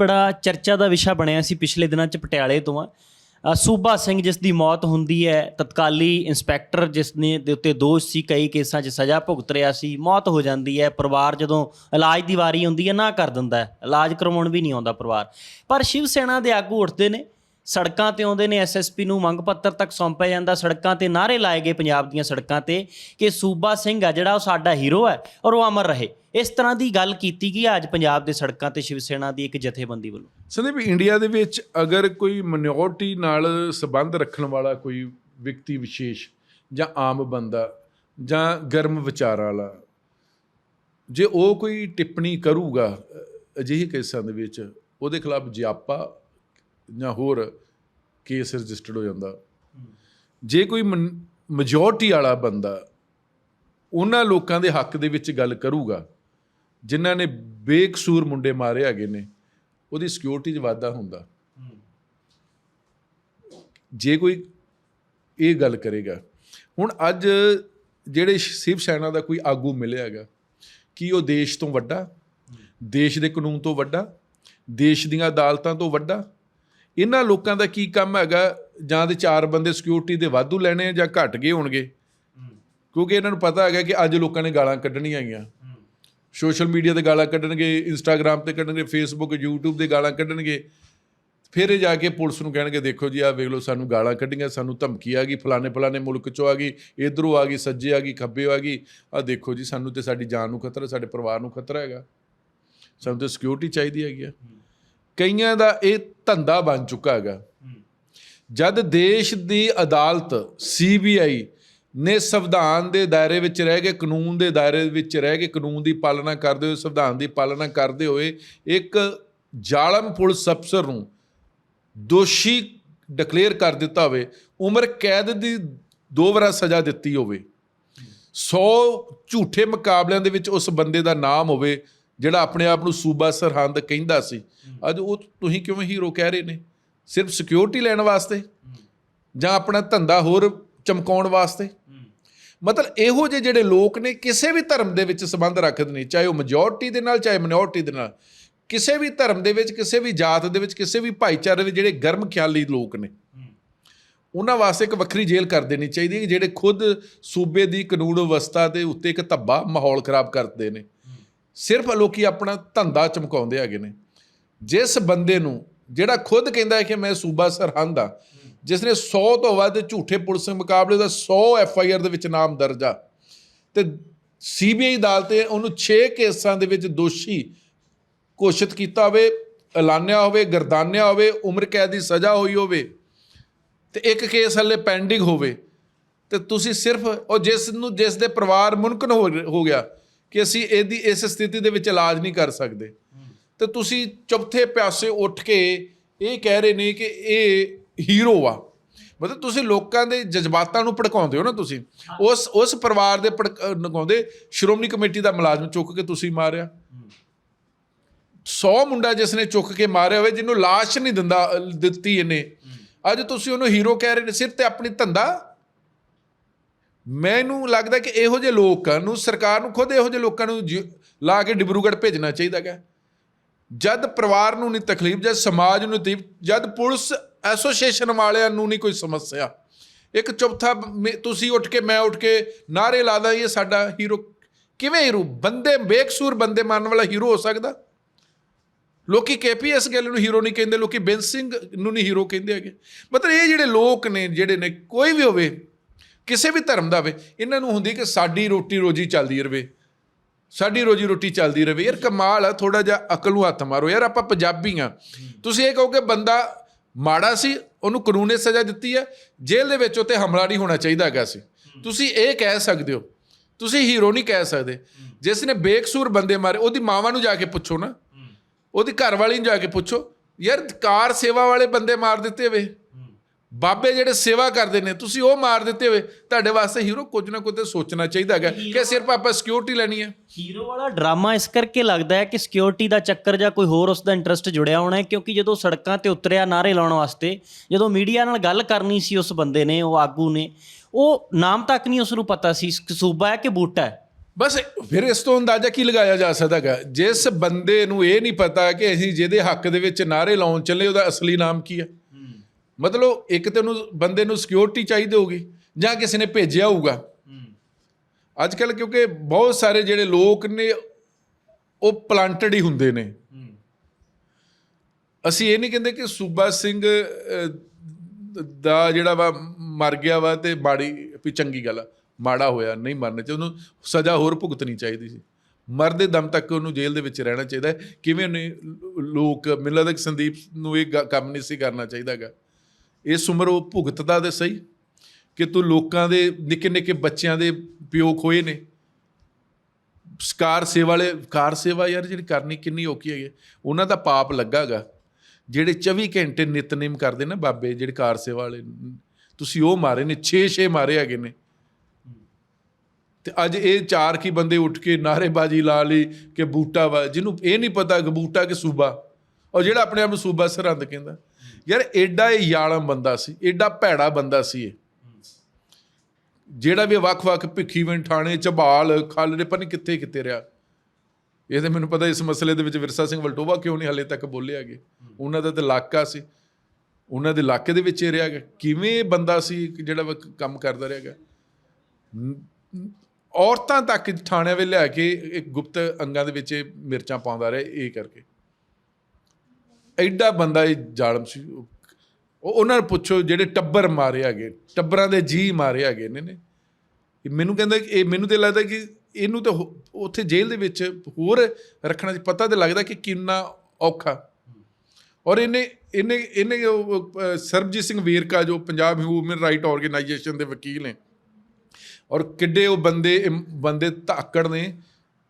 ਬੜਾ ਚਰਚਾ ਦਾ ਵਿਸ਼ਾ ਬਣਿਆ ਸੀ ਪਿਛਲੇ ਦਿਨਾਂ 'ਚ ਪਟਿਆਲੇ ਤੋਂ ਆ। ਸੂਬਾ ਸਿੰਘ ਜਿਸ ਦੀ ਮੌਤ ਹੁੰਦੀ ਹੈ, ਤਤਕਾਲੀ ਇੰਸਪੈਕਟਰ ਜਿਸ ਨੇ ਦੇ ਉੱਤੇ ਦੋਸ਼ ਸੀ, ਕਈ ਕੇਸਾਂ 'ਚ ਸਜ਼ਾ ਭੁਗਤ ਰਿਹਾ ਸੀ, ਮੌਤ ਹੋ ਜਾਂਦੀ ਹੈ, ਪਰਿਵਾਰ ਜਦੋਂ ਇਲਾਜ ਦੀ ਵਾਰੀ ਆਉਂਦੀ ਹੈ, ਨਾ ਕਰ ਦਿੰਦਾ ਹੈ। ਇਲਾਜ ਕਰਵਾਉਣ ਵੀ ਨਹੀਂ ਆਉਂਦਾ ਪਰਿਵਾਰ। ਪਰ ਸ਼ਿਵ ਸੈਨਾ ਦੇ ਆਗੂ ਉੱਠਦੇ ਨੇ ਸੜਕਾਂ ਤੇ ਆਉਂਦੇ ਨੇ ਐਸਐਸਪੀ ਨੂੰ ਮੰਗ ਪੱਤਰ ਤੱਕ ਸੌਂਪਿਆ ਜਾਂਦਾ। ਸੜਕਾਂ ਤੇ ਨਾਰੇ ਲਾਏ ਗਏ ਪੰਜਾਬ ਦੀਆਂ ਸੜਕਾਂ ਤੇ ਕਿ ਸੂਬਾ ਸਿੰਘ ਆ ਜਿਹੜਾ, ਉਹ ਸਾਡਾ ਹੀਰੋ ਹੈ ਔਰ ਉਹ ਅਮਰ ਰਹੇ। ਇਸ ਤਰ੍ਹਾਂ ਦੀ ਗੱਲ ਕੀਤੀ ਗਈ ਅੱਜ ਪੰਜਾਬ ਦੇ ਸੜਕਾਂ ਤੇ ਸ਼ਿਵ ਸੈਨਾ ਦੀ ਇੱਕ ਜਥੇਬੰਦੀ ਵੱਲੋਂ। ਸੰਦੀਪ, ਇੰਡੀਆ ਦੇ ਵਿੱਚ ਅਗਰ ਕੋਈ ਮਿਨੋਰਟੀ ਨਾਲ ਸੰਬੰਧ ਰੱਖਣ ਵਾਲਾ ਕੋਈ ਵਿਅਕਤੀ ਵਿਸ਼ੇਸ਼ ਜਾਂ ਆਮ ਬੰਦਾ ਜਾਂ ਗਰਮ ਵਿਚਾਰ ਵਾਲਾ, ਜੇ ਉਹ ਕੋਈ ਟਿੱਪਣੀ ਕਰੂਗਾ ਅਜਿਹੇ ਕੇਸਾਂ ਦੇ ਵਿੱਚ, ਉਹਦੇ ਖਿਲਾਫ ਜਿਆਪਾ ਜਾਂ ਹੋਰ ਕੇਸ ਰਜਿਸਟਰਡ ਹੋ ਜਾਂਦਾ। ਜੇ ਕੋਈ ਮੈਜੋਰਟੀ ਵਾਲਾ ਬੰਦਾ ਉਹਨਾਂ ਲੋਕਾਂ ਦੇ ਹੱਕ ਦੇ ਵਿੱਚ ਗੱਲ ਕਰੂਗਾ, ਜਿਨ੍ਹਾਂ ਨੇ ਬੇਕਸੂਰ ਮੁੰਡੇ ਮਾਰੇ ਹੈਗੇ ਨੇ, ਉਹਦੀ ਸਿਕਿਉਰਿਟੀ 'ਚ ਵਾਧਾ ਹੁੰਦਾ। ਜੇ ਕੋਈ ਇਹ ਗੱਲ ਕਰੇਗਾ, ਹੁਣ ਅੱਜ ਜਿਹੜੇ ਸ਼ਿਵ ਸੈਨਾ ਦਾ ਕੋਈ ਆਗੂ ਮਿਲਿਆ ਹੈਗਾ, ਕੀ ਉਹ ਦੇਸ਼ ਤੋਂ ਵੱਡਾ? ਦੇਸ਼ ਦੇ ਕਾਨੂੰਨ ਤੋਂ ਵੱਡਾ? ਦੇਸ਼ ਦੀਆਂ ਅਦਾਲਤਾਂ ਤੋਂ ਵੱਡਾ? ਇਹਨਾਂ ਲੋਕਾਂ ਦਾ ਕੀ ਕੰਮ ਹੈਗਾ? ਜਾਂ ਦੇ ਚਾਰ ਬੰਦੇ ਸਿਕਿਉਰਿਟੀ ਦੇ ਵਾਧੂ ਲੈਣੇ ਆ ਜਾਂ ਘਟ ਗਏ ਹੋਣਗੇ? ਕਿਉਂਕਿ ਇਹਨਾਂ ਨੂੰ ਪਤਾ ਹੈਗਾ ਕਿ ਅੱਜ ਲੋਕਾਂ ਨੇ ਗਾਲਾਂ ਕੱਢਣੀਆਂ ਹੈਗੀਆਂ। ਸੋਸ਼ਲ ਮੀਡੀਆ ਤੇ ਗਾਲਾਂ ਕੱਢਣਗੇ ਇੰਸਟਾਗ੍ਰam ਤੇ ਕੱਢਣਗੇ ਫੇਸਬੁੱਕ YouTube ਤੇ ਗਾਲਾਂ ਕੱਢਣਗੇ। ਫਿਰ ਇਹ ਜਾ ਕੇ ਪੁਲਿਸ ਨੂੰ ਕਹਿਣਗੇ ਦੇਖੋ ਜੀ ਆਹ ਵੇਖ ਲਓ ਸਾਨੂੰ ਗਾਲਾਂ ਕੱਢੀਆਂ ਸਾਨੂੰ ਧਮਕੀ ਆ ਗਈ ਫਲਾਣੇ ਫਲਾਣੇ ਮੁਲਕ ਚੋਂ ਆ ਗਈ ਇਧਰੋਂ ਆ ਗਈ ਸੱਜੇ ਆ ਗਈ ਖੱਬੇ ਆ ਗਈ। ਆਹ ਦੇਖੋ ਜੀ ਸਾਨੂੰ ਤੇ ਸਾਡੀ ਜਾਨ ਨੂੰ ਖਤਰਾ ਸਾਡੇ ਪਰਿਵਾਰ ਨੂੰ ਖਤਰਾ ਹੈਗਾ। ਸਾਨੂੰ ਤੇ ਸਿਕਿਉਰਿਟੀ ਚਾਹੀਦੀ ਹੈਗੀ ਆ। ਕਈਆਂ ਦਾ ਇਹ ਧੰਦਾ ਬਣ ਚੁੱਕਾ ਹੈਗਾ। ਜਦ ਦੇਸ਼ ਦੀ ਅਦਾਲਤ ਸੀਬੀਆਈ ਨੇ ਸੰਵਿਧਾਨ ਦੇ ਦਾਇਰੇ ਵਿੱਚ ਰਹਿ ਕੇ, ਕਾਨੂੰਨ ਦੇ ਦਾਇਰੇ ਵਿੱਚ ਰਹਿ ਕੇ ਕਾਨੂੰਨ ਦੀ ਪਾਲਣਾ ਕਰਦੇ ਹੋਏ, ਸੰਵਿਧਾਨ ਦੀ ਪਾਲਣਾ ਕਰਦੇ ਹੋਏ ਇੱਕ ਜ਼ਾਲਮ ਪੁਲਿਸ ਅਫਸਰ ਨੂੰ ਦੋਸ਼ੀ ਡਿਕਲੇਅਰ ਕਰ ਦਿੱਤਾ ਹੋਵੇ, ਉਮਰ ਕੈਦ ਦੀ ਦੋ ਵਾਰ ਸਜ਼ਾ ਦਿੱਤੀ ਹੋਵੇ 100 ਝੂਠੇ ਮੁਕਾਬਲਿਆਂ ਦੇ ਵਿੱਚ ਉਸ ਬੰਦੇ ਦਾ ਨਾਮ ਹੋਵੇ ਜਿਹੜਾ ਆਪਣੇ ਆਪ ਨੂੰ ਸੂਬਾ ਸਰਹੰਦ ਕਹਿੰਦਾ ਸੀ, ਅੱਜ ਉਹ ਤੁਸੀਂ ਕਿਉਂ ਹੀਰੋ ਕਹਿ ਰਹੇ ਨੇ? ਸਿਰਫ ਸਿਕਿਉਰਿਟੀ ਲੈਣ ਵਾਸਤੇ ਜਾਂ ਆਪਣਾ ਧੰਦਾ ਹੋਰ ਚਮਕਾਉਣ ਵਾਸਤੇ? ਮਤਲਬ ਇਹੋ ਜਿਹੇ ਜਿਹੜੇ ਲੋਕ ਨੇ, ਕਿਸੇ ਵੀ ਧਰਮ ਦੇ ਵਿੱਚ ਸੰਬੰਧ ਰੱਖਦੇ ਨੇ, ਚਾਹੇ ਉਹ ਮੈਜੋਰਟੀ ਦੇ ਨਾਲ, ਚਾਹੇ ਮਿਨੋਰਟੀ ਦੇ ਨਾਲ, ਕਿਸੇ ਵੀ ਧਰਮ ਦੇ ਵਿੱਚ, ਕਿਸੇ ਵੀ ਜਾਤ ਦੇ ਵਿੱਚ, ਕਿਸੇ ਵੀ ਭਾਈਚਾਰੇ ਦੇ ਜਿਹੜੇ ਗਰਮ ਖਿਆਲੀ ਲੋਕ ਨੇ, ਉਹਨਾਂ ਵਾਸਤੇ ਇੱਕ ਵੱਖਰੀ ਜੇਲ੍ਹ ਕਰ ਦੇਣੀ ਚਾਹੀਦੀ ਹੈ ਜਿਹੜੇ ਖੁਦ ਸੂਬੇ ਦੀ ਕਾਨੂੰਨ ਵਿਵਸਥਾ ਦੇ ਉੱਤੇ ਇੱਕ ਧੱਬਾ ਮਾਹੌਲ ਖਰਾਬ ਕਰਦੇ ਨੇ। ਸਿਰਫ ਲੋਕੀ ਆਪਣਾ ਧੰਦਾ ਚਮਕਾਉਂਦੇ ਹੈਗੇ ਨੇ। ਜਿਸ ਬੰਦੇ ਨੂੰ, ਜਿਹੜਾ ਖੁਦ ਕਹਿੰਦਾ ਹੈ ਕਿ ਮੈਂ ਸੂਬਾ ਸਰਹੰਦ ਆ ਜਿਸ ਨੇ 100 ਤੋਂ ਵੱਧ ਝੂਠੇ ਪੁਲਿਸ ਮੁਕਾਬਲੇ ਦਾ 100 ਐਫ ਆਈ ਆਰ ਦੇ ਵਿੱਚ ਨਾਮ ਦਰਜ ਆ, ਤੇ ਸੀਬੀਆਈ ਅਦਾਲਤ ਨੇ ਉਹਨੂੰ 6 ਕੇਸਾਂ ਦੇ ਵਿੱਚ ਦੋਸ਼ੀ ਘੋਸ਼ਿਤ ਕੀਤਾ ਹੋਵੇ, ਐਲਾਨਿਆ ਹੋਵੇ, ਗਰਦਾਨਿਆ ਹੋਵੇ, ਉਮਰ ਕੈਦ ਦੀ ਸਜ਼ਾ ਹੋਈ ਹੋਵੇ, ਤੇ ਇੱਕ ਕੇਸ ਹਲੇ ਪੈਂਡਿੰਗ ਹੋਵੇ, ਤੇ ਤੁਸੀਂ ਸਿਰਫ, ਉਹ ਜਿਸ ਨੂੰ, ਜਿਸ ਦੇ ਪਰਿਵਾਰ ਮੁਨਕਨ ਹੋ ਹੋ ਗਿਆ ਕਿ ਅਸੀਂ ਇਹਦੀ, ਇਸ ਸਥਿਤੀ ਦੇ ਵਿੱਚ ਇਲਾਜ ਨਹੀਂ ਕਰ ਸਕਦੇ। ਤੇ ਤੁਸੀਂ ਚੌਥੇ ਪਿਆਸੇ ਉੱਠ ਕੇ ਇਹ ਕਹਿ ਰਹੇ ਨੇ ਕਿ ਇਹ ਹੀਰੋ ਆ। ਮਤਲਬ ਤੁਸੀਂ ਲੋਕਾਂ ਦੇ ਜਜ਼ਬਾਤਾਂ ਨੂੰ ਭੜਕਾਉਂਦੇ ਹੋ ਨਾ ਤੁਸੀਂ। ਉਸ ਉਸ ਪਰਿਵਾਰ ਦੇ ਭੜਕਾਉਂਦੇ ਸ਼੍ਰੋਮਣੀ ਕਮੇਟੀ ਦਾ ਮੁਲਾਜ਼ਮ ਚੁੱਕ ਕੇ ਤੁਸੀਂ ਮਾਰਿਆ। 100 ਮੁੰਡਾ ਜਿਸ ਨੇ ਚੁੱਕ ਕੇ ਮਾਰਿਆ ਹੋਵੇ, ਜਿਹਨੂੰ ਲਾਸ਼ ਨਹੀਂ ਦਿੰਦਾ ਦਿੱਤੀ ਇਹਨੇ। ਅੱਜ ਤੁਸੀਂ ਉਹਨੂੰ ਹੀਰੋ ਕਹਿ ਰਹੇ ਨੇ, ਸਿਰ ਤੇ ਆਪਣੀ ਧੰਦਾ ਮੈਨੂੰ ਲੱਗਦਾ ਕਿ ਇਹੋ ਜਿਹੇ ਲੋਕਾਂ ਨੂੰ, ਸਰਕਾਰ ਨੂੰ ਖੁਦ ਇਹੋ ਜਿਹੇ ਲੋਕਾਂ ਨੂੰ ਜ- ਲਾ ਕੇ ਡਿਬਰੂਗੜ੍ਹ ਭੇਜਣਾ ਚਾਹੀਦਾ ਹੈ ਜਦ ਪਰਿਵਾਰ ਨੂੰ ਨਹੀਂ ਤਕਲੀਫ, ਜਦ ਸਮਾਜ ਨੂੰ ਤਕਲੀਫ, ਜਦ ਪੁਲਿਸ ਐਸੋਸੀਏਸ਼ਨ ਵਾਲਿਆਂ ਨੂੰ ਨਹੀਂ ਕੋਈ ਸਮੱਸਿਆ। ਇੱਕ ਚੌਥਾ ਮੇ- ਤੁਸੀਂ ਉੱਠ ਕੇ, ਮੈਂ ਉੱਠ ਕੇ ਨਾਰੇ ਲਾਦਾ ਇਹ ਸਾਡਾ ਹੀਰੋ ਕਿਵੇਂ ਹੀਰੋ? ਬੰਦੇ, ਬੇਕਸੂਰ ਬੰਦੇ ਮਾਰਨ ਵਾਲਾ ਹੀਰੋ ਹੋ ਸਕਦਾ? ਲੋਕੀ ਕੇਪੀਐਸ ਗੱਲ ਨੂੰ ਹੀਰੋ ਨਹੀਂ ਕਹਿੰਦੇ, ਲੋਕੀ ਬੇਨ ਸਿੰਘ ਨੂੰ ਨਹੀਂ ਹੀਰੋ ਕਹਿੰਦੇ ਹੈਗੇ। ਮਤਲਬ ਇਹ ਜਿਹੜੇ ਲੋਕ ਨੇ, ਜਿਹੜੇ ਨੇ, ਕੋਈ ਵੀ ਹੋਵੇ ਕਿਸੇ ਵੀ ਧਰਮ ਦਾ ਹੋਵੇ ਇਹਨਾਂ ਨੂੰ ਹੁੰਦੀ ਕਿ ਸਾਡੀ ਰੋਟੀ ਰੋਜੀ ਚੱਲਦੀ ਰਵੇ। ਸਾਡੀ ਰੋਜੀ ਰੋਟੀ ਚੱਲਦੀ ਰਵੇ। ਯਾਰ ਕਮਾਲ ਆ ਥੋੜਾ ਜਿਹਾ ਅਕਲ ਨੂੰ ਹੱਥ ਮਾਰੋ। ਯਾਰ ਆਪਾਂ ਪੰਜਾਬੀ ਆ। ਤੁਸੀਂ ਇਹ ਕਹੋ ਕਿ ਬੰਦਾ ਮਾੜਾ ਸੀ, ਉਹਨੂੰ ਕਾਨੂੰਨ ਸਜ਼ਾ ਦਿੱਤੀ ਹੈ ਜੇਲ੍ਹ ਦੇ ਵਿੱਚ ਉੱਤੇ ਹਮਲਾ ਨਹੀਂ ਹੋਣਾ ਚਾਹੀਦਾ ਹੈਗਾ ਸੀ। ਤੁਸੀਂ ਇਹ ਕਹਿ ਸਕਦੇ ਹੋ। ਤੁਸੀਂ ਹੀਰੋ ਨਹੀਂ ਕਹਿ ਸਕਦੇ। ਜਿਸ ਨੇ ਬੇਕਸੂਰ ਬੰਦੇ ਮਾਰੇ, ਉਹਦੀ ਮਾਵਾਂ ਨੂੰ ਜਾ ਕੇ ਪੁੱਛੋ ਨਾ। ਉਹਦੀ ਘਰ ਵਾਲੀ ਨੂੰ ਜਾ ਕੇ ਪੁੱਛੋ। ਯਾਰ ਕਾਰ ਸੇਵਾ ਵਾਲੇ ਬੰਦੇ ਮਾਰ ਦਿੱਤੇ ਵੇ। ਬਾਬੇ ਜਿਹੜੇ ਸੇਵਾ ਕਰਦੇ ਨੇ ਤੁਸੀਂ ਉਹ ਮਾਰ ਦਿੱਤੇ ਹੋਵੇ ਤੁਹਾਡੇ ਵਾਸਤੇ ਹੀਰੋ ਕੁਝ ਨਾ ਕੁਝ ਤੇ ਸੋਚਣਾ ਚਾਹੀਦਾ ਹੈਗਾ। ਕਿ ਸਿਰਫ ਆਪਾਂ ਸਿਕਿਉਰਿਟੀ ਲੈਣੀ ਹੈ। ਹੀਰੋ ਵਾਲਾ ਡਰਾਮਾ ਇਸ ਕਰਕੇ ਲੱਗਦਾ ਹੈ ਕਿ ਸਿਕਿਉਰਿਟੀ ਦਾ ਚੱਕਰ ਜਾਂ ਕੋਈ ਹੋਰ ਉਸ ਦਾ ਇੰਟਰਸਟ ਜੁੜਿਆ ਹੋਣਾ ਹੈ ਕਿਉਂਕਿ ਜਦੋਂ ਸੜਕਾਂ ਤੇ ਉਤਰਿਆ ਨਾਰੇ ਲਾਉਣ ਵਾਸਤੇ ਜਦੋਂ ਮੀਡੀਆ ਨਾਲ ਗੱਲ ਕਰਨੀ ਸੀ ਉਸ ਬੰਦੇ ਨੇ ਉਹ ਆਗੂ ਨੇ ਉਹ ਨਾਮ ਤੱਕ ਨਹੀਂ ਉਸ ਨੂੰ ਪਤਾ ਸੀ ਸੂਬਾ ਹੈ ਕਿ ਬੂਟਾ ਹੈ? ਬਸ ਫਿਰ ਇਸ ਤੋਂ ਅੰਦਾਜ਼ਾ ਕੀ ਲਗਾਇਆ ਜਾ ਸਕਦਾ ਹੈਗਾ? ਜਿਸ ਬੰਦੇ ਨੂੰ ਇਹ ਨਹੀਂ ਪਤਾ ਕਿ ਅਸੀਂ ਜਿਹਦੇ ਹੱਕ ਦੇ ਵਿੱਚ ਨਾਰੇ ਲਾਉਣ ਚੱਲੇ ਉਹਦਾ ਅਸਲੀ ਨਾਮ ਕੀ ਹੈ? ਮਤਲਬ ਇੱਕ ਤੇ ਉਹਨੂੰ ਬੰਦੇ ਨੂੰ ਸਿਕਿਉਰਿਟੀ ਚਾਹੀਦੀ ਹੋਊਗੀ ਜਾਂ ਕਿਸੇ ਨੇ ਭੇਜਿਆ ਹੋਊਗਾ। ਅੱਜ ਕੱਲ ਕਿਉਂਕਿ ਬਹੁਤ ਸਾਰੇ ਜਿਹੜੇ ਲੋਕ ਨੇ ਉਹ ਪਲਾਂਟਡ ਹੀ ਹੁੰਦੇ ਨੇ। ਅਸੀਂ ਇਹ ਨਹੀਂ ਕਹਿੰਦੇ ਕਿ ਸੂਬਾ ਸਿੰਘ ਦਾ ਜਿਹੜਾ ਵਾ ਮਰ ਗਿਆ ਵਾ ਤੇ ਮਾੜੀ ਵੀ ਚੰਗੀ ਗੱਲ ਆ। ਮਾੜਾ ਹੋਇਆ ਨਹੀਂ ਮਰਨਾ ਚਾਹੀਦਾ। ਉਹਨੂੰ ਸਜ਼ਾ ਹੋਰ ਭੁਗਤਣੀ ਚਾਹੀਦੀ ਸੀ। ਮਰਦੇ ਦਮ ਤੱਕ ਉਹਨੂੰ ਜੇਲ੍ਹ ਦੇ ਵਿੱਚ ਰਹਿਣਾ ਚਾਹੀਦਾ। ਕਿਵੇਂ ਉਹਨੇ ਲੋਕ ਕਿ ਸੰਦੀਪ ਨੂੰ ਇਹ ਕੰਮ ਨਹੀਂ ਸੀ ਕਰਨਾ ਚਾਹੀਦਾਗਾ ਇਸ ਉਮਰ ਉਹ ਭੁਗਤਦਾ ਤੇ ਸਹੀ ਕਿ ਤੂੰ ਲੋਕਾਂ ਦੇ, ਨਿੱਕੇ ਨਿੱਕੇ ਬੱਚਿਆਂ ਦੇ ਪਿਓ ਖੋਏ ਨੇ। ਕਾਰ ਸੇਵਾ ਵਾਲੇ, ਕਾਰ ਸੇਵਾ ਯਾਰ ਜਿਹੜੀ ਕਰਨੀ ਕਿੰਨੀ ਔਖੀ ਹੈਗੀ ਹੈ। ਉਹਨਾਂ ਦਾ ਪਾਪ ਲੱਗਾਗਾ। ਜਿਹੜੇ 24 ਘੰਟੇ ਨਿਤਨੇਮ ਕਰਦੇ ਨਾ ਬਾਬੇ, ਜਿਹੜੇ ਕਾਰ ਸੇਵਾ ਵਾਲੇ, ਤੁਸੀਂ ਉਹ ਮਾਰੇ ਨੇ 6-6 ਮਾਰੇ ਹੈਗੇ ਨੇ। ਤੇ ਅੱਜ ਇਹ ਚਾਰ ਕੀ ਬੰਦੇ ਉੱਠ ਕੇ ਨਾਰੇਬਾਜ਼ੀ ਲਾ ਲਈ ਕਿ ਬੂਟਾ ਵਾ, ਜਿਹਨੂੰ ਇਹ ਨਹੀਂ ਪਤਾ ਕਿ ਬੂਟਾ ਕਿ ਸੂਬਾ। ਔਰ ਜਿਹੜਾ ਆਪਣੇ ਆਪ ਨੂੰ ਸੂਬਾ ਸਰਹੰਦ ਕਹਿੰਦਾ। ਯਾਰ ਐਡਾ ਇਹ ਯਾਲਮ ਬੰਦਾ ਸੀ ਐਡਾ ਭੈੜਾ ਬੰਦਾ ਸੀ ਇਹ। ਜਿਹੜਾ ਵੀ ਵੱਖ-ਵੱਖ ਭਿੱਖੀਵਿੰਡ ਥਾਣੇ, ਝਬਾਲ ਖਾਲੜੇ ਪਤਾ ਨਹੀਂ ਕਿੱਥੇ ਕਿੱਥੇ ਰਿਹਾ। ਇਹ ਤੇ ਮੈਨੂੰ ਪਤਾ ਇਸ ਮਸਲੇ ਦੇ ਵਿੱਚ ਵਿਰਸਾ ਸਿੰਘ ਵਲਟੋਵਾ ਕਿਉਂ ਨਹੀਂ ਹਲੇ ਤੱਕ ਬੋਲਿਆ ਹੈਗੇ ਉਹਨਾਂ ਦਾ ਤੇ ਇਲਾਕਾ ਸੀ। ਉਹਨਾਂ ਦੇ ਇਲਾਕੇ ਦੇ ਵਿੱਚ ਇਹ ਰਿਹਾ ਹੈਗਾ ਕਿਵੇਂ ਬੰਦਾ ਸੀ ਜਿਹੜਾ ਵਾ ਕੰਮ ਕਰਦਾ ਰਿਹਾ ਹੈਗਾ ਔਰਤਾਂ ਤੱਕ ਥਾਣਿਆਂ ਵਿੱਚ ਲਿਆ ਕੇ ਇੱਕ ਗੁਪਤ ਅੰਗਾਂ ਦੇ ਵਿੱਚ ਇਹ ਮਿਰਚਾਂ ਪਾਉਂਦਾ ਰਿਹਾ, ਇਹ ਕਰਕੇ। ਐਡਾ ਬੰਦਾ ਇਹ ਜ਼ਾਲਮ ਸੀ। ਉਹ ਉਹਨਾਂ ਨੂੰ ਪੁੱਛੋ ਜਿਹੜੇ ਟੱਬਰ ਮਾਰੇ ਹੈਗੇ, ਟੱਬਰਾਂ ਦੇ ਜੀ ਮਾਰੇ ਹੈਗੇ ਨੇ ਨੇ। ਮੈਨੂੰ ਕਹਿੰਦਾ ਇਹ ਮੈਨੂੰ ਤੇ ਲੱਗਦਾ ਕਿ ਇਹਨੂੰ ਤਾਂ ਹੋ- ਉੱਥੇ ਜੇਲ੍ਹ ਦੇ ਵਿੱਚ ਹੋਰ ਰੱਖਣਾ ਸੀ। ਪਤਾ ਤੇ ਲੱਗਦਾ ਕਿ ਕਿੰਨਾ ਔਖਾ। ਔਰ ਇਹਨੇ ਇਹਨੇ ਇਹਨੇ ਸਰਬਜੀਤ ਸਿੰਘ ਵੇਰਕਾ ਜੋ ਪੰਜਾਬ ਹਿਊਮਨ ਰਾਈਟ ਆਰਗੇਨਾਈਜੇਸ਼ਨ ਦੇ ਵਕੀਲ ਨੇ, ਔਰ ਕਿੱਡੇ ਉਹ ਬੰਦੇ ਬੰਦੇ ਧਾਕੜ ਨੇ,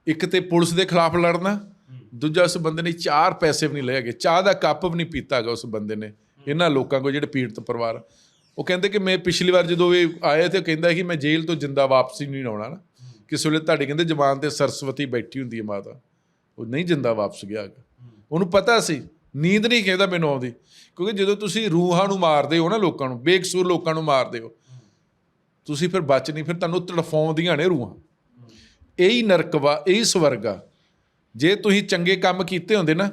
ਇੱਕ ਤੇ ਪੁਲਿਸ ਦੇ ਖਿਲਾਫ ਲੜਨਾ ਦੂਜਾ ਉਸ ਬੰਦੇ ਨੇ ਚਾਰ ਪੈਸੇ ਵੀ ਨਹੀਂ ਲਏ ਹੈਗੇ। ਚਾਹ ਦਾ ਕੱਪ ਵੀ ਨਹੀਂ ਪੀਤਾਗਾ ਉਸ ਬੰਦੇ ਨੇ। ਇਹਨਾਂ ਲੋਕਾਂ ਕੋ ਜਿਹੜੇ ਪੀੜਤ ਪਰਿਵਾਰ ਉਹ ਕਹਿੰਦੇ ਕਿ ਮੈਂ ਪਿਛਲੀ ਵਾਰ ਜਦੋਂ ਇਹ ਆਏ ਤੇ ਕਹਿੰਦਾ ਕਿ ਮੈਂ ਜੇਲ੍ਹ ਤੋਂ ਜਿੰਦਾ ਵਾਪਸੀ ਨਹੀਂ ਆਉਣਾ ਨਾ। ਕਿਸ ਵੇਲੇ ਤੁਹਾਡੇ ਕਹਿੰਦੇ ਜਵਾਨ ਤੇ ਸਰਸਵਤੀ ਬੈਠੀ ਹੁੰਦੀ ਹੈ ਮਾਤਾ। ਉਹ ਨਹੀਂ ਜਿੰਦਾ ਵਾਪਸ ਗਿਆ ਹੈਗਾ। ਉਹਨੂੰ ਪਤਾ ਸੀ। ਨੀਂਦ ਨਹੀਂ ਕਹਿੰਦਾ ਮੈਨੂੰ ਆਉਂਦੀ। ਕਿਉਂਕਿ ਜਦੋਂ ਤੁਸੀਂ ਰੂਹਾਂ ਨੂੰ ਮਾਰਦੇ ਹੋ ਨਾ ਲੋਕਾਂ ਨੂੰ, ਬੇਕਸੂਰ ਲੋਕਾਂ ਨੂੰ ਮਾਰਦੇ ਹੋ, ਤੁਸੀਂ ਫਿਰ ਬਚ ਨਹੀਂ। ਫਿਰ ਤੁਹਾਨੂੰ ਤੜਫਾਉਂਦੀਆਂ ਨੇ ਰੂਹਾਂ। ਇਹੀ ਨਰਕ ਵਾ, ਇਹੀ ਸਵਰਗ ਆ। ਜੇ ਤੁਸੀਂ ਚੰਗੇ ਕੰਮ ਕੀਤੇ ਹੁੰਦੇ ਨਾ,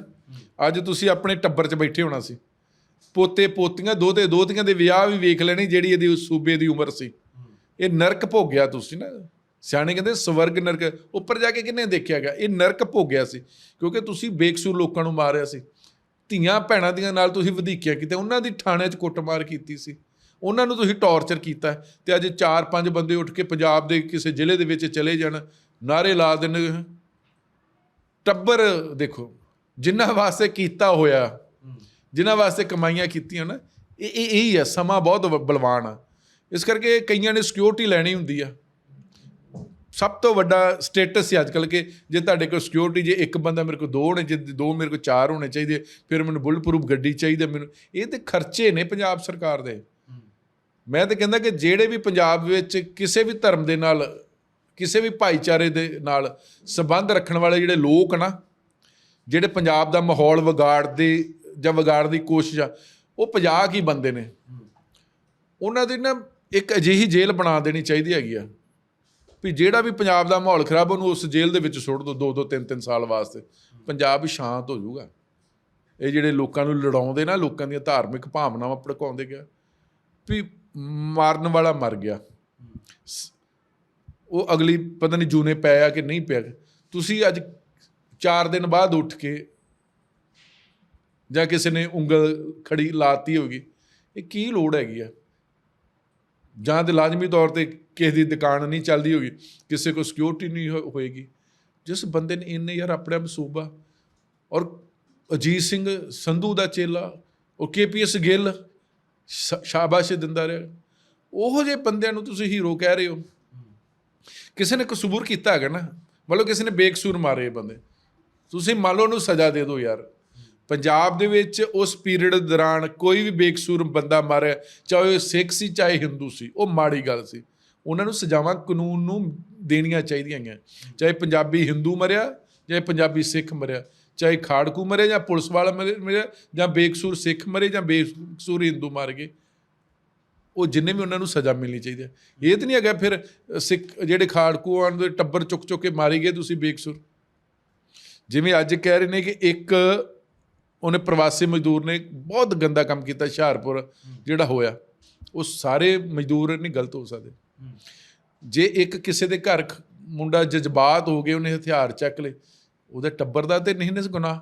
ਅੱਜ ਤੁਸੀਂ ਆਪਣੇ ਟੱਬਰ 'ਚ ਬੈਠੇ ਹੋਣਾ ਸੀ। ਪੋਤੇ ਪੋਤੀਆਂ, ਦੋਤੇ ਦੋਤੀਆਂ ਦੇ ਵਿਆਹ ਵੀ ਵੇਖ ਲੈਣੇ, ਜਿਹੜੀ ਇਹਦੀ ਸੂਬੇ ਦੀ ਉਮਰ ਸੀ। ਇਹ ਨਰਕ ਭੋਗਿਆ ਤੁਸੀਂ ਨਾ। ਸਿਆਣੇ ਕਹਿੰਦੇ ਸਵਰਗ ਨਰਕ, ਉੱਪਰ ਜਾ ਕੇ ਕਿੰਨੇ ਦੇਖਿਆ ਗਿਆ ਇਹ ਨਰਕ ਭੋਗਿਆ ਸੀ, ਕਿਉਂਕਿ ਤੁਸੀਂ ਬੇਕਸੂਰ ਲੋਕਾਂ ਨੂੰ ਮਾਰਿਆ ਸੀ। ਧੀਆਂ ਭੈਣਾਂ ਦੀਆਂ ਨਾਲ ਤੁਸੀਂ ਵਧੀਕੀਆਂ ਕੀਤੇ ਉਹਨਾਂ ਦੀ ਥਾਣਿਆਂ 'ਚ ਕੁੱਟਮਾਰ ਕੀਤੀ ਸੀ। ਉਹਨਾਂ ਨੂੰ ਤੁਸੀਂ ਟੌਰਚਰ ਕੀਤਾ ਹੈ ਤੇ ਅੱਜ ਚਾਰ ਪੰਜ ਬੰਦੇ ਉੱਠ ਕੇ ਪੰਜਾਬ ਦੇ ਕਿਸੇ ਜ਼ਿਲ੍ਹੇ ਦੇ ਵਿੱਚ ਚਲੇ ਜਾਣ ਨਾਰੇ ਲਾ ਦੇਣ। ਟੱਬਰ ਦੇਖੋ ਜਿਨ੍ਹਾਂ ਵਾਸਤੇ ਕੀਤਾ ਹੋਇਆ ਜਿਨ੍ਹਾਂ ਵਾਸਤੇ ਕਮਾਈਆਂ ਕੀਤੀਆਂ ਨਾ ਇਹ ਇਹ ਹੈ ਸਮਾਂ ਬਹੁਤ ਬਲਵਾਨ ਆ। ਇਸ ਕਰਕੇ ਕਈਆਂ ਨੇ ਸਿਕਿਉਰਿਟੀ ਲੈਣੀ ਹੁੰਦੀ ਆ। ਸਭ ਤੋਂ ਵੱਡਾ ਸਟੇਟਸ ਸੀ ਅੱਜਕੱਲ ਕਿ ਜੇ ਤੁਹਾਡੇ ਕੋਲ ਸਿਕਿਉਰਿਟੀ ਜੇ ਇੱਕ ਬੰਦਾ ਮੇਰੇ ਕੋਲ ਦੋ ਹੋਣੇ ਜੇ ਦੋ ਮੇਰੇ ਕੋਲ ਚਾਰ ਹੋਣੇ ਚਾਹੀਦੇ ਫਿਰ ਮੈਨੂੰ ਬੁੱਲ ਪ੍ਰੂਫ ਗੱਡੀ ਚਾਹੀਦੀ ਹੈ ਮੈਨੂੰ ਇਹ ਤੇ ਖਰਚੇ ਨੇ ਪੰਜਾਬ ਸਰਕਾਰ ਦੇ। ਮੈਂ ਤਾਂ ਕਹਿੰਦਾ ਕਿ ਜਿਹੜੇ ਵੀ ਪੰਜਾਬ ਵਿੱਚ ਕਿਸੇ ਵੀ ਧਰਮ ਦੇ ਨਾਲ ਕਿਸੇ ਵੀ ਭਾਈਚਾਰੇ ਦੇ ਨਾਲ ਸੰਬੰਧ ਰੱਖਣ ਵਾਲੇ ਜਿਹੜੇ ਲੋਕ ਨਾ, ਜਿਹੜੇ ਪੰਜਾਬ ਦਾ ਮਾਹੌਲ ਵਿਗਾੜਦੇ ਜਾਂ ਵਿਗਾੜਨ ਦੀ ਕੋਸ਼ਿਸ਼ ਆ, ਉਹ 50 ਕੀ ਬੰਦੇ ਨੇ। ਉਹਨਾਂ ਦੀ ਨਾ ਇੱਕ ਅਜਿਹੀ ਜੇਲ੍ਹ ਬਣਾ ਦੇਣੀ ਚਾਹੀਦੀ ਹੈਗੀ ਆ ਵੀ ਜਿਹੜਾ ਵੀ ਪੰਜਾਬ ਦਾ ਮਾਹੌਲ ਖਰਾਬ, ਉਹਨੂੰ ਉਸ ਜੇਲ੍ਹ ਦੇ ਵਿੱਚ ਸੁੱਟ ਦੋ ਦੋ ਦੋ, ਤਿੰਨ ਤਿੰਨ ਸਾਲ ਵਾਸਤੇ। ਪੰਜਾਬ ਸ਼ਾਂਤ ਹੋ ਜਾਊਗਾ। ਇਹ ਜਿਹੜੇ ਲੋਕਾਂ ਨੂੰ ਲੜਾਉਂਦੇ ਨਾ, ਲੋਕਾਂ ਦੀਆਂ ਧਾਰਮਿਕ ਭਾਵਨਾਵਾਂ ਭੜਕਾਉਂਦੇ ਗਿਆ, ਵੀ ਮਾਰਨ ਵਾਲਾ ਮਰ ਗਿਆ। ਸ- ਉਹ ਅਗਲੀ ਪਤਾ ਨਹੀਂ ਜੂਨੇ ਪਿਆ ਕਿ ਨਹੀਂ ਪਿਆ। ਤੁਸੀਂ ਅੱਜ 4 ਦਿਨ ਬਾਅਦ ਉੱਠ ਕੇ ਜਾਂ ਕਿਸੇ ਨੇ ਉਂਗਲ ਖੜੀ ਲਾਤੀ ਹੋਗੀ ਇਹ ਕੀ ਲੋੜ ਹੈਗੀ ਆ? ਜਾਂ ਤੇ ਲਾਜ਼ਮੀ ਤੌਰ ਤੇ ਕਿਸੇ ਦੀ ਦੁਕਾਨ ਨਹੀਂ ਚੱਲਦੀ ਹੋਗੀ ਕਿਸੇ ਕੋ ਸਿਕਿਉਰਿਟੀ ਨਹੀਂ ਹੋ- ਹੋਏਗੀ। ਜਿਸ ਬੰਦੇ ਨੇ ਇੰਨੇ ਯਾਰ ਆਪਣੇ ਆਪ ਔਰ ਅਜੀਤ ਸਿੰਘ ਸੰਧੂ ਦਾ ਚੇਲਾ, ਉਹ ਕੇਪੀਐਸ ਗਿੱਲ, ਸ਼- ਸ਼ਾਬਾਸ਼ ਦਿੰਦਾ ਰਿਹਾ। ਉਹੋ ਜਿਹੇ ਬੰਦਿਆਂ ਨੂੰ ਤੁਸੀਂ ਹੀਰੋ ਕਹਿ ਰਹੇ ਹੋ। ਕਿਸੇ ਨੇ ਕਸੂਰ ਕੀਤਾ ਹੈਗਾ ਨਾ, ਮੰਨ ਲਓ ਕਿਸੇ ਨੇ ਬੇਕਸੂਰ ਮਾਰੇ ਬੰਦੇ, ਤੁਸੀਂ ਮੰਨ ਲਓ ਉਹਨੂੰ ਸਜ਼ਾ ਦੇ ਦਿਓ ਯਾਰ। ਪੰਜਾਬ ਦੇ ਵਿੱਚ ਉਸ ਪੀਰੀਅਡ ਦੌਰਾਨ ਕੋਈ ਵੀ ਬੇਕਸੂਰ ਬੰਦਾ ਮਾਰਿਆ, ਚਾਹੇ ਉਹ ਸਿੱਖ ਸੀ, ਚਾਹੇ ਹਿੰਦੂ ਸੀ, ਉਹ ਮਾੜੀ ਗੱਲ ਸੀ। ਉਹਨਾਂ ਨੂੰ ਸਜ਼ਾਵਾਂ ਕਾਨੂੰਨ ਨੂੰ ਦੇਣੀਆਂ ਚਾਹੀਦੀਆਂ ਹੈਗੀਆਂ। ਚਾਹੇ ਪੰਜਾਬੀ ਹਿੰਦੂ ਮਰਿਆ, ਚਾਹੇ ਪੰਜਾਬੀ ਸਿੱਖ ਮਰਿਆ, ਚਾਹੇ ਖਾੜਕੂ ਮਰੇ ਜਾਂ ਪੁਲਿਸ ਵਾਲਾ ਮਰੇ- ਮਰਿਆ, ਜਾਂ ਬੇਕਸੂਰ ਸਿੱਖ ਮਰੇ ਜਾਂ ਬੇਕਸੂਰ ਹਿੰਦੂ ਮਰ ਗਏ। ਉਹ ਜਿੰਨੇ ਵੀ ਉਹਨਾਂ ਨੂੰ ਸਜ਼ਾ ਮਿਲਣੀ ਚਾਹੀਦੀ ਹੈ। ਇਹ ਤਾਂ ਨਹੀਂ ਹੈਗਾ ਫਿਰ ਸਿੱਖ ਜਿਹੜੇ ਖਾੜਕੂ ਖਾੜਕੂਆਂ ਦੇ ਟੱਬਰ ਚੁੱਕ ਚੁੱਕ ਕੇ ਮਾਰੀ ਗਏ ਤੁਸੀਂ ਬੇਕਸੂਰ। ਜਿਵੇਂ ਅੱਜ ਕਹਿ ਰਹੇ ਨੇ ਕਿ ਇੱਕ ਉਹਨੇ ਪ੍ਰਵਾਸੀ ਮਜ਼ਦੂਰ ਨੇ ਬਹੁਤ ਗੰਦਾ ਕੰਮ ਕੀਤਾ ਹੁਸ਼ਿਆਰਪੁਰ, ਜਿਹੜਾ ਹੋਇਆ। ਉਹ ਸਾਰੇ ਮਜ਼ਦੂਰ ਨਹੀਂ ਗਲਤ ਹੋ ਸਕਦੇ। ਜੇ ਇੱਕ ਕਿਸੇ ਦੇ ਘਰ ਮੁੰਡਾ ਜਜ਼ਬਾਤ ਹੋ ਗਏ ਉਹਨੇ ਹਥਿਆਰ ਚੱਕ ਲਏ, ਉਹਦੇ ਟੱਬਰ ਦਾ ਤੇ ਨਹੀਂ ਨੇ ਗੁਨਾਹ।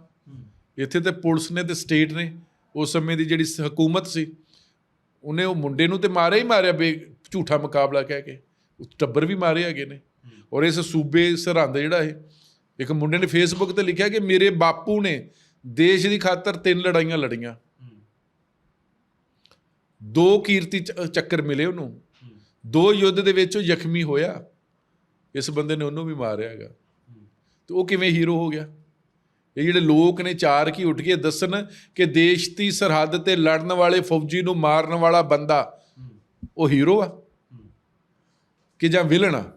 ਇੱਥੇ ਤੇ ਪੁਲਿਸ ਨੇ ਤੇ ਸਟੇਟ ਨੇ, ਉਸ ਸਮੇਂ ਦੀ ਜਿਹੜੀ ਸ- ਹਕੂਮਤ ਸੀ ਉਹਨੇ ਉਹ ਮੁੰਡੇ ਨੂੰ ਤੇ ਮਾਰਿਆ ਹੀ ਮਾਰਿਆ ਬੇ ਝੂਠਾ ਮੁਕਾਬਲਾ ਕਹਿ ਕੇ। ਟੱਬਰ ਵੀ ਮਾਰੇ ਹੈਗੇ ਨੇ। ਔਰ ਇਸ ਸੂਬੇ ਸਰਹੰਦ ਜਿਹੜਾ ਇਹ, ਇੱਕ ਮੁੰਡੇ ਨੇ ਫੇਸਬੁੱਕ ਤੇ ਲਿਖਿਆ ਕਿ ਮੇਰੇ ਬਾਪੂ ਨੇ ਦੇਸ਼ ਦੀ ਖਾਤਰ ਤਿੰਨ ਲੜਾਈਆਂ ਲੜੀਆਂ। ਦੋ ਕੀਰਤੀ ਚੱਕਰ ਮਿਲੇ ਉਹਨੂੰ। ਦੋ ਯੁੱਧ ਦੇ ਵਿੱਚ ਉਹ ਜ਼ਖਮੀ ਹੋਇਆ। ਇਸ ਬੰਦੇ ਨੇ ਉਹਨੂੰ ਵੀ ਮਾਰਿਆ ਹੈਗਾ। ਤੇ ਉਹ ਕਿਵੇਂ ਹੀਰੋ ਹੋ ਗਿਆ? ਇਹ ਜਿਹੜੇ ਲੋਕ ਨੇ ਚਾਰ ਕੀ ਉੱਠ ਕੇ ਦੱਸਣ ਕਿ ਦੇਸ਼ ਦੀ ਸਰਹੱਦ ਤੇ ਲੜਨ ਵਾਲੇ ਫੌਜੀ ਨੂੰ ਮਾਰਨ ਵਾਲਾ ਬੰਦਾ ਉਹ ਹੀਰੋ ਆ ਕਿ ਜਾਂ ਵਿਲਨ ਆ?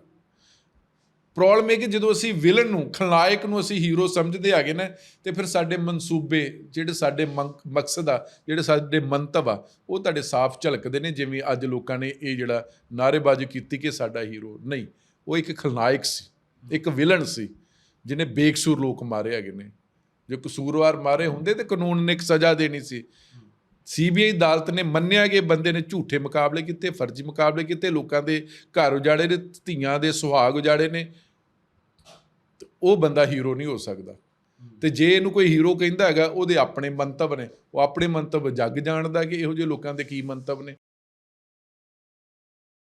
ਪ੍ਰੋਬਲਮ ਇਹ ਕਿ ਜਦੋਂ ਅਸੀਂ ਵਿਲਨ ਨੂੰ, ਖਲਨਾਇਕ ਨੂੰ ਅਸੀਂ ਹੀਰੋ ਸਮਝਦੇ ਆਗੇ ਨਾ, ਤੇ ਫਿਰ ਸਾਡੇ ਮਨਸੂਬੇ, ਜਿਹੜੇ ਸਾਡੇ ਮੰਕ- ਮਕਸਦ ਆ, ਜਿਹੜੇ ਸਾਡੇ ਮੰਤਵ ਆ, ਉਹ ਤੁਹਾਡੇ ਸਾਫ਼ ਝਲਕਦੇ ਨੇ, ਜਿਵੇਂ ਅੱਜ ਲੋਕਾਂ ਨੇ ਇਹ ਜਿਹੜਾ ਨਾਅਰੇਬਾਜ਼ੀ ਕੀਤੀ ਕਿ ਸਾਡਾ ਹੀਰੋ ਨਹੀਂ। ਉਹ ਇੱਕ ਖਲਨਾਇਕ ਸੀ, ਇੱਕ ਵਿਲਨ ਸੀ, ਜਿਹਨੇ ਬੇਕਸੂਰ ਲੋਕ ਮਾਰੇ ਹੈਗੇ ਨੇ। ਜੋ ਕਸੂਰਵਾਰ ਮਾਰੇ ਹੁੰਦੇ ਤੇ ਕਾਨੂੰਨ ਨੇ ਇੱਕ ਸਜ਼ਾ ਦੇਣੀ ਸੀ। ਸੀਬੀਆਈ ਅਦਾਲਤ ਨੇ ਮੰਨਿਆ ਕਿ ਬੰਦੇ ਨੇ ਝੂਠੇ ਮੁਕਾਬਲੇ ਕੀਤੇ, ਫਰਜ਼ੀ ਮੁਕਾਬਲੇ ਕੀਤੇ, ਲੋਕਾਂ ਦੇ ਘਰ ਉਜਾੜੇ ਨੇ, ਧੀਆਂ ਦੇ ਸੁਹਾਗ ਉਜਾੜੇ ਨੇ। ਤੇ ਉਹ ਬੰਦਾ ਹੀਰੋ ਨਹੀਂ ਹੋ ਸਕਦਾ। ਤੇ ਜੇ ਇਹਨੂੰ ਕੋਈ ਹੀਰੋ ਕਹਿੰਦਾ ਹੈਗਾ, ਉਹਦੇ ਆਪਣੇ ਮੰਤਵ ਨੇ। ਉਹ ਆਪਣੇ ਮੰਤਵ ਜੱਗ ਜਾਣਦਾ ਕਿ ਇਹੋ ਜਿਹੇ ਲੋਕਾਂ ਦੇ ਕੀ ਮੰਤਵ ਨੇ।